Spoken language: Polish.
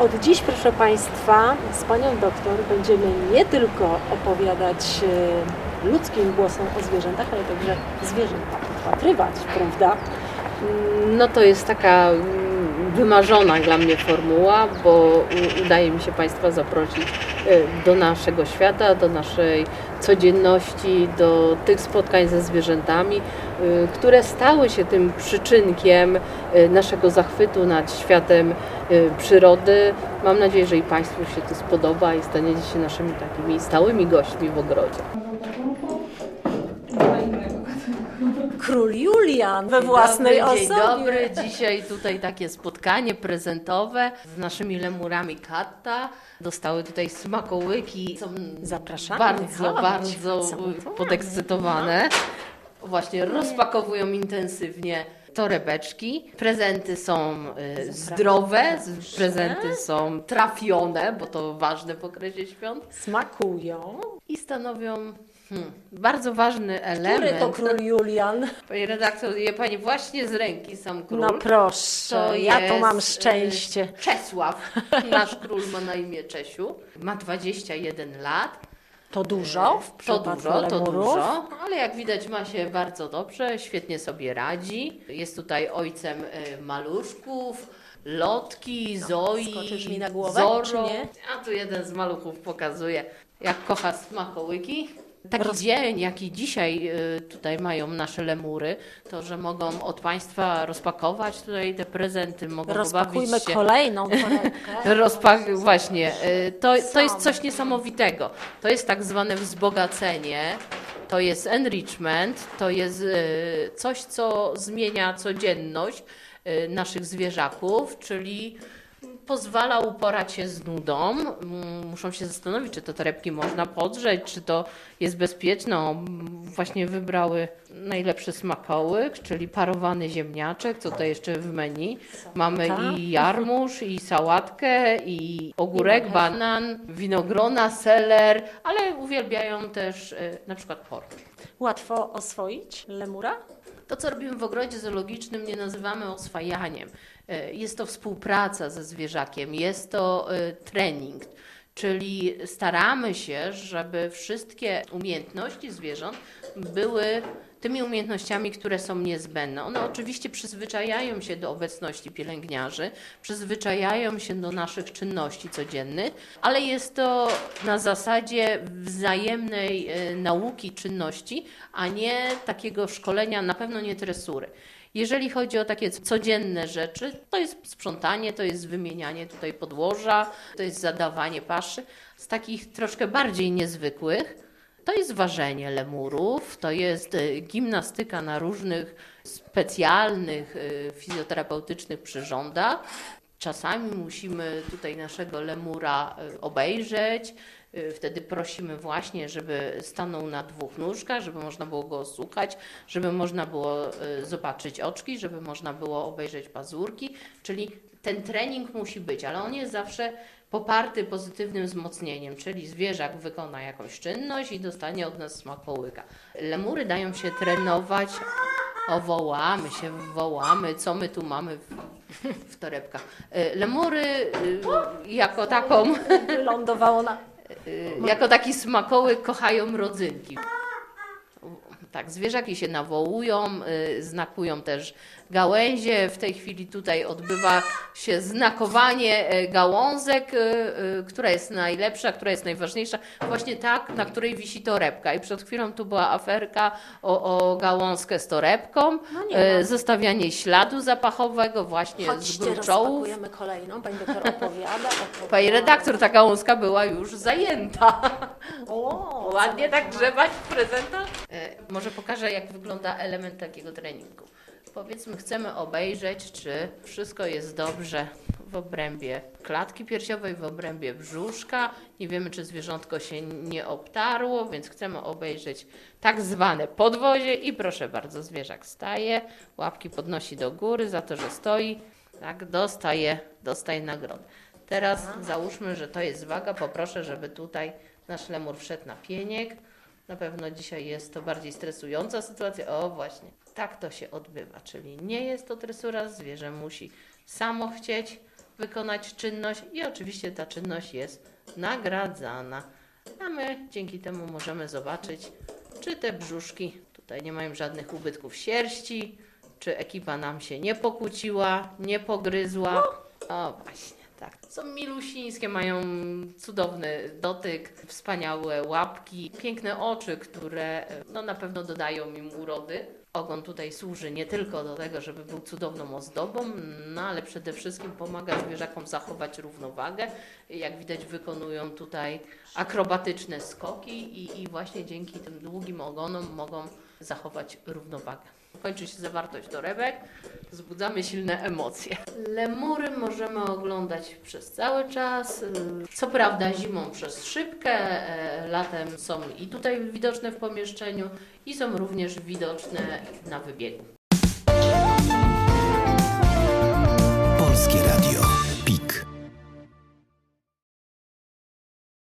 Od dziś, proszę Państwa, z Panią doktor będziemy nie tylko opowiadać e, ludzkim głosem o zwierzętach, ale także zwierzęta upatrywać, prawda? No to jest taka mm, wymarzona dla mnie formuła, bo udaje mi się Państwa zaprosić e, do naszego świata, do naszej codzienności, do tych spotkań ze zwierzętami, e, które stały się tym przyczynkiem naszego zachwytu nad światem przyrody. Mam nadzieję, że i Państwu się to spodoba i staniecie się naszymi takimi stałymi gośćmi w ogrodzie. Król Julian we własnej dobry, Dzień osobie. dobry, dzisiaj tutaj takie spotkanie prezentowe z naszymi lemurami Katta. Dostały tutaj smakołyki, są Zapraszamy, bardzo, chodź. bardzo podekscytowane. Właśnie rozpakowują intensywnie torebeczki. Prezenty są y, zdrowe, prezenty są trafione, bo to ważne w okresie świąt Smakują. i stanowią hmm, bardzo ważny Który element. to król Julian? Pani redaktor, je pani właśnie z ręki sam król. No proszę, ja to mam szczęście. e, Czesław. Nasz król ma na imię Czesiu. Ma 21 lat. To dużo w To przypadku dużo, to lemurów. dużo, ale jak widać ma się bardzo dobrze, świetnie sobie radzi. Jest tutaj ojcem e, maluszków, Lotki, Zoi, skoczysz mi na głowę, Zoro. czy nie? A tu jeden z maluchów pokazuje, jak kocha smakołyki. Taki dzień, jaki dzisiaj y, tutaj mają nasze lemury, to że mogą od Państwa rozpakować tutaj te prezenty, mogą Rozpakujmy się. kolejną torebkę. Rozpak właśnie. y, To, to jest coś niesamowitego. To jest tak zwane wzbogacenie, to jest enrichment, to jest y, coś, co zmienia codzienność naszych zwierzaków, czyli pozwala uporać się z nudą. Mm, Muszą się zastanowić, czy te torebki można podrzeć, czy to jest bezpieczne. Właśnie wybrały najlepszy smakołyk, czyli parowany ziemniaczek, co to jeszcze w menu. Mamy i jarmuż, i sałatkę, i ogórek, banan, winogrona, seler, ale uwielbiają też y, na przykład pork. Łatwo oswoić lemura? To, co robimy w ogrodzie zoologicznym, nie nazywamy oswajaniem. E, Jest to współpraca ze zwierzakiem, jest to e, trening, czyli staramy się, żeby wszystkie umiejętności zwierząt były tymi umiejętnościami, które są niezbędne. One oczywiście przyzwyczajają się do obecności pielęgniarzy, przyzwyczajają się do naszych czynności codziennych, ale jest to na zasadzie wzajemnej e, nauki czynności, a nie takiego szkolenia, na pewno nie tresury. Jeżeli chodzi o takie codzienne rzeczy, to jest sprzątanie, to jest wymienianie tutaj podłoża, to jest zadawanie paszy. Z takich troszkę bardziej niezwykłych, to jest ważenie lemurów, to jest e, gimnastyka na różnych specjalnych e, fizjoterapeutycznych przyrządach. Czasami musimy tutaj naszego lemura e, obejrzeć. E, Wtedy prosimy właśnie, żeby stanął na dwóch nóżkach, żeby można było go słuchać, żeby można było e, zobaczyć oczki, żeby można było obejrzeć pazurki. Czyli ten trening musi być, ale on jest zawsze poparty pozytywnym wzmocnieniem, czyli zwierzak wykona jakąś czynność i dostanie od nas smakołyka. Lemury dają się trenować. O, wołamy się, wołamy, co my tu mamy w, w torebkach. E, Lemury y, jako taką, Lądowało na... y, jako taki smakołyk kochają rodzynki. Tak, zwierzaki się nawołują, y, znakują też gałęzie. W tej chwili tutaj odbywa się znakowanie e, gałązek, y, y, która jest najlepsza, która jest najważniejsza. Właśnie tak, na której wisi torebka. I przed chwilą tu była aferka o, o gałązkę z torebką, No nie zostawianie śladu zapachowego właśnie z Chodźcie, gruczołów. rozpakujemy kolejną. Pani doktor opowiada. opowiada. Pani redaktor, ta gałązka była już zajęta. O, Ładnie tak grzebać w prezentach. E, może pokażę, jak wygląda element takiego treningu. Powiedzmy, chcemy obejrzeć, czy wszystko jest dobrze w obrębie klatki piersiowej, w obrębie brzuszka. Nie wiemy, czy zwierzątko się nie obtarło, więc chcemy obejrzeć tak zwane podwozie i proszę bardzo, zwierzak staje, łapki podnosi do góry za to, że stoi. Tak, dostaje, dostaje nagrodę. Teraz załóżmy, że to jest waga. Poproszę, żeby tutaj nasz lemur wszedł na pieniek. Na pewno dzisiaj jest to bardziej stresująca sytuacja. O, właśnie, tak to się odbywa. Czyli nie jest to tresura, zwierzę musi samo chcieć wykonać czynność i oczywiście ta czynność jest nagradzana. A my dzięki temu możemy zobaczyć, czy te brzuszki tutaj nie mają żadnych ubytków sierści, czy ekipa nam się nie pokłóciła, nie pogryzła. O właśnie, tak. Są milusińskie, mają cudowny dotyk, wspaniałe łapki, piękne oczy, które no, na pewno dodają im urody. Ogon tutaj służy nie tylko do tego, żeby był cudowną ozdobą, no ale przede wszystkim pomaga zwierzakom zachować równowagę. Jak widać wykonują tutaj akrobatyczne skoki i, i właśnie dzięki tym długim ogonom mogą zachować równowagę. Kończy się zawartość torebek, wzbudzamy silne emocje. Lemury możemy oglądać przez cały czas. Y, co prawda zimą przez szybkę, e, latem są i tutaj widoczne w pomieszczeniu i są również widoczne na wybiegu. Polskie Radio.